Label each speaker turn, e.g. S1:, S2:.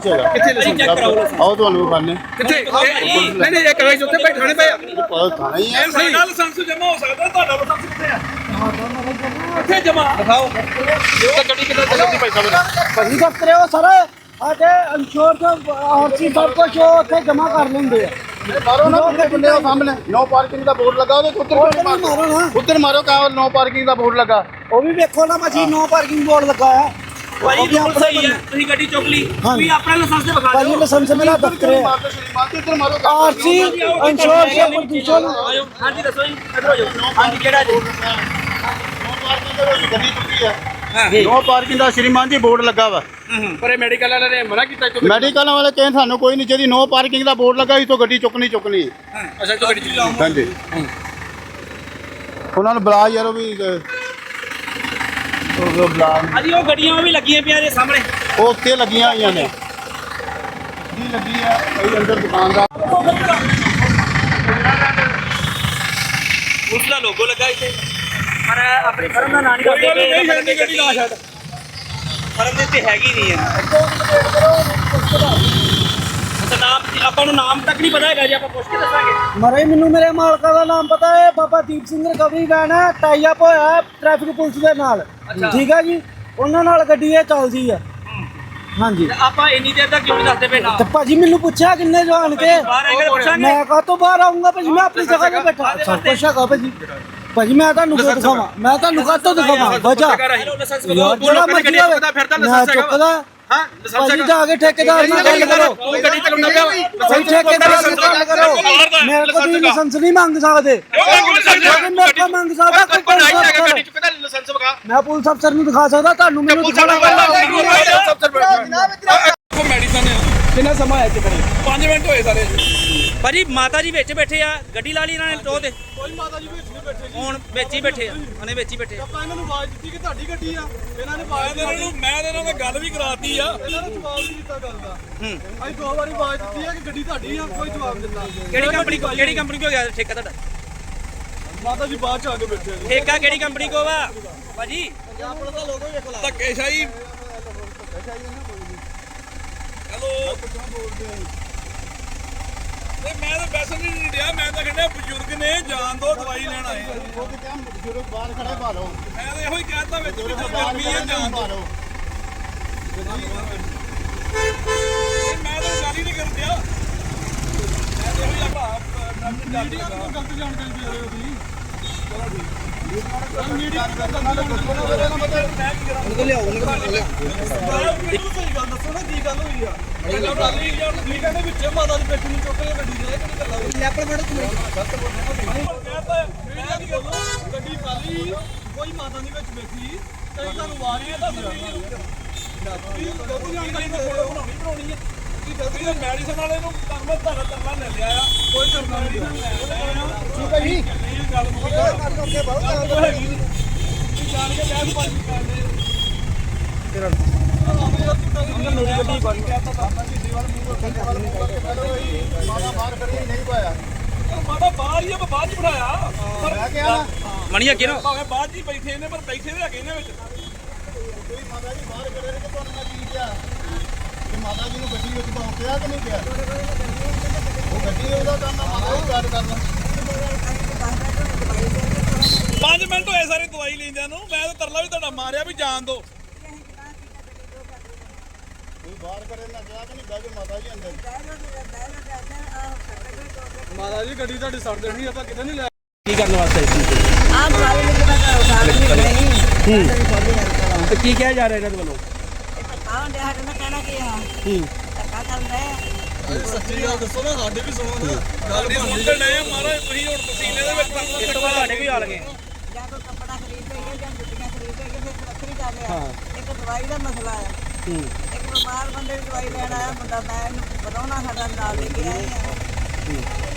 S1: ਕੁਛ ਹੈਗਾ
S2: ਕਿੱਥੇ ਲਾਇਸੈਂਸ ਚੈੱਕ ਕਰਾਓ
S1: ਆਓ ਤੁਹਾਨੂੰ
S2: ਕਿੱਥੇ? ਇਹ- ਨਹੀਂ ਨਹੀਂ ਇਹ ਕਾਗਜ਼ ਉੱਤੇ ਬੈਠਾਣੇ ਪਏ ਆ।
S1: ਪਤਾ ਥਾਣਾ ਹੀ ਹੈ
S2: ਸਾਡਾ ਲਾਇਸੈਂਸ ਜਮਾ ਹੋ ਸਕਦਾ ਤੁਹਾਡਾ ਲਾਇਸੈਂਸ ਕਿੱਥੇ ਆ? ਕਿੱਥੇ ਜਮਾ ਦਿਖਾਓ। ਇਹ ਗੱਡੀ ਕਿੱਥੇ ਚੱਲਦੀ ਭਾਈ ਸਾਹਿਬ
S3: ਭਾਜੀ ਦਫ਼ਤਰੇ ਉਹ ਸਰ ਸਾਡੇ ਇੰਸ਼ੋਰ ਤੋਂ ਆਰਸੀ ਸਭ ਕੁਝ ਉਹ ਉੱਥੇ ਜਮਾ ਕਰ ਲੈਂਦੇ ਆ।
S1: ਮਾਰੋ ਨਾ ਬੰਦੇ ਬੰਦੇ ਉਹ ਸਾਹਮਣੇ। ਨੋ ਪਾਰਕਿੰਗ ਦਾ ਬੋਰਡ ਲੱਗਾ ਉਹਦੇ ਉੱਤਰ
S3: ਉੱਧਰ ਵੀ ਮਾਰੋ? ਨਾ।
S1: ਉੱਤਰ ਮਾਰੋ ਕਾ ਨੋ ਪਾਰਕਿੰਗ ਦਾ ਬੋਰਡ ਲੱਗਾ।
S3: ਉਹ ਵੀ ਵੇਖੋ ਨਾ ਭਾਜੀ ਨੋ ਪਾਰਕਿੰਗ ਬੋਰਡ ਲੱਗਾ ਆ
S2: ਬਿਲਕੁਲ
S3: ਆਪਣੇ
S2: ਸਹੀ ਹੈ ਤੁਸੀਂ ਗੱਡੀ ਚੁੱਕ ਲਈ। ਤੁਸੀਂ ਆਪਣਾ ਲਾਇਸੈਂਸ ਤੇ ਵਿਖਾ
S3: ਭਾਜੀ
S2: ਦਿਓ।
S1: ਜੀ ਉੱਤਰ ਮਾਰੋ
S3: ਆਰਸੀ ਇੰਸ਼ੋਰ ਸੇ ਪ੍ਰਦੂਸ਼ਣ
S2: ਆਇਓ ਹਾਂਜੀ ਦੱਸੋ ਜੀ ਇੱਧਰ ਹੋ ਜਾਓ। ਹਾਂਜੀ ਕਿਹੜਾ ਜੀ?
S1: ਨੋ ਪਾਰਕਿੰਗ ਦੇ ਵਿੱਚ ਗੱਡੀ ਚੁੱਕੀ ਹੈ।
S2: ਹਾਂ।
S1: ਨੋ ਪਾਰਕਿੰਗ ਦਾ ਸ਼੍ਰੀਮਾਨ ਜੀ ਬੋਰਡ ਲੱਗਾ ਵਾ।
S2: ਪਰ ਇਹ ਮੈਡੀਕਲ ਵਾਲਿਆਂ ਨੇ ਮਨਾ ਕੀਤਾ ਕਿ
S1: ਮੈਡੀਕਲ ਵਾਲੇ ਕਹਿੰਦੇ ਸਾਨੂੰ ਕੋਈ ਨਹੀਂ ਚਾਹੀਦੀ ਨੋ ਪਾਰਕਿੰਗ ਦਾ ਬੋਰਡ ਲੱਗਾ ਤੋਂ ਗੱਡੀ ਚੁੱਕਣੀ ਚੁੱਕਣੀ
S2: ਅੱਛਾ ਤੋ ਗੱਡੀ ਚੁੱਕ
S1: ਹਾਂਜੀ। ਉਹਨਾਂ ਨੂੰ ਬੁਲਾ ਯਾਰ ਉਹ ਵੀ ਅਹ, ਉਹ ਬੁਲਾ
S2: ਹਾਂਜੀ ਉਹ ਗੱਡੀਆਂ ਵੀ ਲੱਗੀਆਂ ਪਈਆਂ ਦੇ ਸਾਹਮਣੇ।
S1: ਉਹ ਉੱਤੇ ਲੱਗੀਆਂ ਹੋਈਆਂ ਨੇ। ਜੀ ਲੱਗੀ ਆ ਕੋਈ ਅੰਦਰ ਦੁਕਾਨਦਾਰ
S2: ਉਸ ਦਾ ਲੋਗੋ ਲੱਗਾ ਇੱਥੇ। ਪਰ ਆਪਣੀ ਫਰਮ ਦਾ ਨਾਂ ਨਹੀਂ ਦੱਸਦੇ ਪਏ ਨਹੀਂ ਗੱਡੀ ਲਾ ਛੱਡ। ਫਰਮ ਦੇ ਉੱਤੇ ਹੈਗੀ ਨਹੀਂ ਹੈ ਆਪਾਂ ਨੂੰ ਨਾਮ ਤੱਕ ਨਹੀਂ ਪਤਾ ਹੈਗਾ ਜੀ ਆਪਾਂ ਪੁੱਛ ਕੇ ਦੱਸਾਂਗੇ।
S3: ਮਰੇ ਮੈਨੂੰ ਮੇਰੇ ਮਾਲਕਾ ਦਾ ਨਾਮ ਪਤਾ ਹੈ ਬਾਬਾ ਦੀਪ ਸਿੰਘ ਰਿਕਵਰੀ ਵੈਨ ਹੈ ਟਾਈ ਅਪ ਹੋਇਆ ਟ੍ਰੈਫਿਕ ਪੁਲਿਸ ਦੇ ਨਾਲ। ਠੀਕ ਹੈ ਜੀ? ਉਹਨਾਂ ਨਾਲ ਗੱਡੀ ਇਹ ਚੱਲਦੀ ਆ ਹਾਂਜੀ।
S2: ਤੇ ਆਪਾਂ ਇੰਨੀ ਦੇਰ ਤੱਕ ਕਿਉਂ ਨਹੀਂ ਦੱਸਦੇ ਪਏ ਨਾਮ?
S3: ਤੇ ਭਾਜੀ ਮੈਨੂੰ ਪੁੱਛਿਆ ਕਿੰਨੇ ਜਾਣ ਕੇ?
S2: ਬਾਹਰ ਆਏਗਾ ਤਾਂ ਪੁੱਛਾਂਗੇ।
S3: ਮੈਂ ਕਹਾਂ ਤੋਂ ਬਾਹਰ ਆਉਂਗਾ ਭਾਜੀ ਮੈਂ ਆਪਣੀ ਜਗ੍ਹਾ ਤੇ ਬੈਠਾ।
S2: ਵਾਸਤੇ?
S3: ਕੁਛ ਹੈਗਾ ਭਾਜੀ। ਭਾਜੀ ਮੈਂ ਤੁਹਾਨੂੰ ਕਿਉਂ ਦਿਖਾਵਾਂ? ਮੈਂ ਤੁਹਾਨੂੰ ਕਾਹਤੋਂ ਦਿਖਾਵਾਂ? ਵਜਾ
S2: ਲਾਇਸੈਂਸ
S3: ਯਾਰ ਜਿਹੜਾ ਮਰਜ਼ੀ ਹੋਵੇ। ਮੈਂ ਚੁੱਕਦਾ।
S2: ਹਾਂ
S3: ਭਾਜੀ ਜਾ ਕੇ ਠੇਕੇਦਾਰ ਨਾਲ ਗੱਲ ਕਰੋ
S2: ਤੂੰ ਗੱਡੀ ਚਲਾਉਣਾ ਪਿਆ
S3: ਭਾਈ ਠੇਕੇਦਾਰ ਨਾਲ ਗੱਲ ਕਰੋ ਮੇਰੇ ਕੋਲ ਤੁਸੀਂ ਲਾਇਸੈਂਸ ਨਹੀਂ ਮੰਗ ਸਕਦੇ ਕਿਉਂਕਿ ਮੇਰੇ ਕੋਲ ਮੰਗ ਸਕਦਾ ਕੋਈ ਪੁਲਿਸ ਅਫਸਰ
S2: ਲਾਇਸੈਂਸ ਵਗਾ
S3: ਮੈਂ ਪੁਲਿਸ ਅਫਸਰ ਨੂੰ ਦਿਖਾ ਸਕਦਾ ਤੁਹਾਨੂੰ ਮੈਨੂੰ ਦਿਖਾਣਾ
S2: ਕੋ ਮੈਡੀਸਨ ਕਿੰਨਾ ਸਮਾਂ ਆਇਆ ਇੱਥੇ 5 ਮਿੰਟ ਹੋਏ ਸਾਰੇ। ਭਾਜੀ ਮਾਤਾ ਜੀ ਵਿੱਚ ਬੈਠੇ ਆ ਗੱਡੀ ਲਾ ਲਈ ਇਹਨਾਂ ਨੇ ਟੋ ਤੇ?
S4: ਕੋਈ ਮਾਤਾ ਜੀ ਵਿੱਚ ਨਹੀਂ ਬੈਠੇ ਜੀ।
S2: ਹੁਣ ਵਿੱਚ ਹੀ ਬੈਠੇ ਆ ਉਹਨੇ ਵਿੱਚ ਹੀ ਬੈਠੇ ਆ।
S4: ਆਪਾਂ ਇਹਨਾਂ ਨੂੰ ਆਵਾਜ਼ ਦਿੱਤੀ ਕਿ ਤੁਹਾਡੀ ਗੱਡੀ ਆ। ਇਹਨਾਂ ਨੇ ਆਵਾਜ਼
S2: ਮੈਂ ਇਹਨਾਂ ਨੂੰ ਮੈਂ ਇਹਨਾਂ ਨਾਲ ਗੱਲ ਵੀ ਕਰਾਤੀ ਆ।
S4: ਇਹਨਾਂ ਨੇ ਜਵਾਬ ਨਹੀਂ ਦਿੱਤਾ ਗੱਲ ਦਾ। ਅਸੀਂ ਦੋ ਵਾਰੀ ਆਵਾਜ਼ ਦਿੱਤੀ ਆ ਕਿ ਗੱਡੀ ਤੁਹਾਡੀ ਆ ਕੋਈ ਜਵਾਬ ਨਹੀਂ ਦਿੱਤਾ।
S2: ਕਿਹੜੀ ਕੰਪਨੀ ਕੋ ਕਿਹੜੀ ਕੰਪਨੀ ਕੋ ਗਿਆ ਠੇਕਾ ਤੁਹਾਡਾ?
S4: ਮਾਤਾ ਜੀ ਬਾਅਦ ਚ ਆ ਕੇ ਬੈਠੇ ਆ ਜੀ।
S2: ਠੇਕਾ ਕਿਹੜੀ ਕੰਪਨੀ ਕੋ ਵਾ ਭਾਜੀ।
S4: ਆਪਣਾ ਤਾਂ ਲੋਗੋ ਵੇਖ ਲਾ
S2: ਧੱਕੇ ਸ਼ਾਹੀ ਹੈਲੋ ਤੇ ਮੈਂ ਤਾਂ ਵੈਸੇ ਨਹੀਂ ਡਿਆ ਮੈਂ ਤਾਂ ਕਹਿੰਦਾ ਬਜ਼ੁਰਗ ਨੇ ਜਾਨ ਦੋ ਦਵਾਈ ਲੈਣ ਆਏ ਆ।
S1: ਉਹਦੇ ਕੰਮ ਬਜ਼ੁਰਗ ਬਾਹਰ ਖੜੇ ਭਾਲੋ
S2: ਮੈਂ ਤਾਂ ਇਹੋ ਹੀ ਕਹਿਤਾ ਵਿੱਚ ਵੀ
S1: ਬਾਹਰ
S2: ਗਰਮੀ ਹੈ ਜਾਨ ਦੋ ਮੈਂ ਤਾਂ ਗੱਲ ਹੀ ਨਹੀਂ ਕਰਨ ਡਿਆ। ਮੈਂ ਤਾਂ ਇਹੋ ਹੀ ਆਪਾਂ ਡਾਕਟਰ ਜਾ
S4: ਮੀਡੀਆ ਨੂੰ ਗਲਤ ਜਾਣਕਾਰੀ ਦੇ ਰਹੇ ਹੋ ਤੁਸੀਂ। ਚਲੋ ਠੀਕ ਮੀਡੀਆ ਨੂੰ ਗਲਤ ਜਾਣਕਾਰੀ ਮੈਨੂੰ ਸਹੀ ਗੱਲ ਦੱਸੋ ਨਾ ਕੀ ਗੱਲ ਹੋਈ ਆ। ਗੱਲ ਗੱਲ ਨਹੀਂ ਯਾਰ ਤੁਸੀਂ ਕਹਿੰਦੇ ਵਿੱਚ ਮਾਤਾ ਦੀ ਬੈਠੀ ਨੂੰ ਚੁੱਕ ਲਿਆ ਗੱਡੀ ਦੇ ਇਹ ਕਿਹੜੀ ਗੱਲ ਆ ਲੈਪਰ ਫੜ ਤੂੰ ਮੈਂ ਕੀ ਗੱਲ ਗੱਡੀ ਖਾਲੀ ਕੋਈ ਮਾਤਾ ਨਹੀਂ ਵਿੱਚ ਬੈਠੀ ਕਈ ਤੁਹਾਨੂੰ ਜਾਣਕਾਰੀ ਦਾ ਫੋਟੋ ਬਣਾਉਣੀ ਬਣਾਉਣੀ ਹੈ ਕੀ
S2: ਇਹ ਮੈਡੀਸਨ ਵਾਲੇ ਨੂੰ ਕੰਮ ਧਾਰਾ ਤਰਲਾ ਲੈ ਲਿਆ ਆ।
S4: ਕੋਈ ਕਰਨਾ ਨਹੀਂ
S1: ਠੀਕ ਹੈ ਜੀ।
S2: ਗੱਲ ਮੁੱਕ ਬਹੁਤ ਜਾਣ ਕੇ ਕਰਦੇ
S1: ਬਾਹਰ ਖੜੀ
S2: ਭਾਵੇਂ ਬਾਅਦ ਚ ਬੈਠੇ ਨੇ, ਪਰ ਬੈਠੇ ਦੇ ਹੈਗੇ ਨੇ ਵਿੱਚ।
S1: ਕੋਈ ਮਾਤਾ ਜੀ ਬਾਹਰ ਖੜੇ ਕਿ ਤੁਹਾਨੂੰ ਮੈਂ ਕੀ ਕਿਹਾ ਕਿ ਮਾਤਾ ਜੀ ਨੂੰ ਗੱਡੀ ਵਿੱਚ ਪਾਉਂ ਕਿਹਾ ਕਿ ਨਹੀਂ ਕਿਹਾ ਉਹ ਗੱਡੀ ਉਹਦਾ ਕੰਮ ਆ ਮਾਤਾ ਜੀ ਗੱਲ ਕਰਨਾ
S2: 5 ਮਿੰਟ ਹੋਏ ਸਾਰੇ ਦਵਾਈ ਲੈਂਦਿਆਂ ਨੂੰ। ਮੈਂ ਤਾਂ ਤਰਲਾ ਵੀ ਤੁਹਾਡਾ ਮਾਰਿਆ ਵੀ ਜਾਣ ਦੋ।
S1: ਬਾਹਰ ਖੜੇ ਨਾ ਕਿਹਾ ਕਿ ਨਹੀਂ ਬਹਿ ਜਾਓ ਮਾਤਾ ਜੀ ਅੰਦਰ।
S4: ਮਾਤਾ ਜੀ ਗੱਡੀ ਤੁਹਾਡੀ ਸੜ ਦੇਣੀ ਆਪਾਂ ਕਿਤੇ ਨਹੀਂ ਲੈ
S5: ਆਪ ਵਾਲੇ ਨੇ ਕਿਹਾ ਉਠਾ ਨਹੀਂ ਹੂੰ।
S2: ਤੇ ਕੀ ਕਿਹਾ ਜਾ ਰਿਹਾ ਇਹਨਾਂ ਦੇ ਵੱਲੋਂ?
S5: ਆਉਂ ਦੇ ਹਟ ਨਾ ਕਹਿਣਾ ਕੀ ਆ? ਹੂੰ। ਧੱਕਾ ਕਰ ਰਹੇ
S4: ਸੱਚੀ ਗੱਲ ਦੱਸੋ ਨਾ ਸਾਡੇ ਵੀ ਸੁਣੋ ਨਾ ਗੱਲ
S2: ਨਹੀਂ ਸੁਣਦੇ ਨਹੀਂ ਮਹਾਰਾਜ ਤੁਸੀਂ ਹੁਣ ਪਸੀਨੇ ਦੇ ਵਿੱਚ ਇਸ ਤੋਂ ਬਾਅਦ ਸਾਡੇ ਵੀ ਆ ਲਗੇ
S5: ਜਾਂ ਕੋਈ ਕੱਪੜਾ ਖਰੀਦ ਲਈਏ ਜਾਂ ਜੁੱਤੀਆਂ ਖਰੀਦ ਲਈਏ ਫਿਰ ਵੱਖਰੀ ਗੱਲ ਆ। ਇੱਕ ਦਵਾਈ ਦਾ ਮਸਲਾ ਆ। ਇੱਕ ਬਿਮਾਰ ਬੰਦੇ ਦੀ ਦਵਾਈ ਲੈਣ ਆਇਆ ਮੁੰਡਾ, ਮੈਂ ਇਹਨੂੰ ਵਧਾਉਣਾ ਸਾਡਾ ਨਾਲ ਲੈ ਕੇ ਆਏ ਆ।